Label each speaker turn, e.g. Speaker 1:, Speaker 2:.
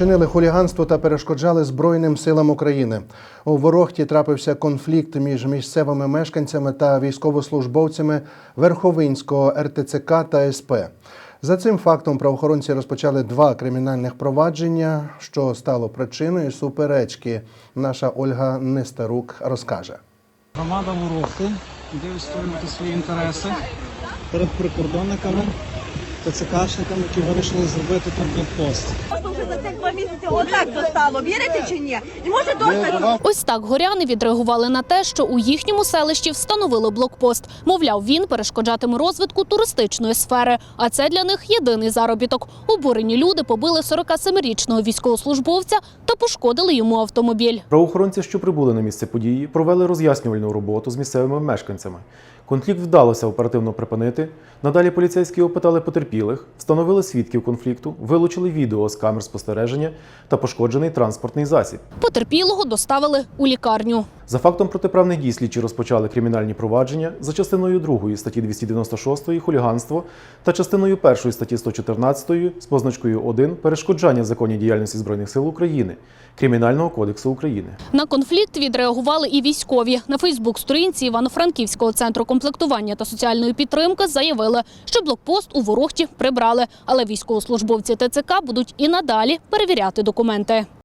Speaker 1: чинили хуліганство та перешкоджали Збройним силам України. У Ворохті трапився конфлікт між місцевими мешканцями та військовослужбовцями Верховинського РТЦК та СП. За цим фактом правоохоронці розпочали два кримінальних провадження, що стало причиною суперечки. Наша Ольга Нестарук розкаже.
Speaker 2: Громада Ворохти буде відстоювати свої інтереси перед прикордонниками та ЦКшниками, які вирішили зробити тут блокпост.
Speaker 3: За цих два місяці отак достало. Вірите чи ні? І може досить.
Speaker 4: Ось так горяни відреагували на те, що у їхньому селищі встановили блокпост. Мовляв, він перешкоджатиме розвитку туристичної сфери. А це для них єдиний заробіток. Обурені люди побили 47-річного військовослужбовця та пошкодили йому автомобіль.
Speaker 5: Правоохоронці, що прибули на місце події, провели роз'яснювальну роботу з місцевими мешканцями. Конфлікт вдалося оперативно припинити. Надалі поліцейські опитали потерпілих, встановили свідків конфлікту, вилучили відео з камер спостереження та пошкоджений транспортний засіб.
Speaker 4: Потерпілого доставили у лікарню.
Speaker 5: За фактом протиправних дій слідчі розпочали кримінальні провадження за частиною 2 статті 296 хуліганство та частиною 1 статті 114 з позначкою 1 перешкоджання законній діяльності Збройних сил України Кримінального кодексу України.
Speaker 4: На конфлікт відреагували і військові. На Фейсбук-сторінці Івано-Франківського центру комплектування та соціальної підтримки заявили, що блокпост у Ворохті прибрали, але військовослужбовці ТЦК будуть і надалі перевіряти документи.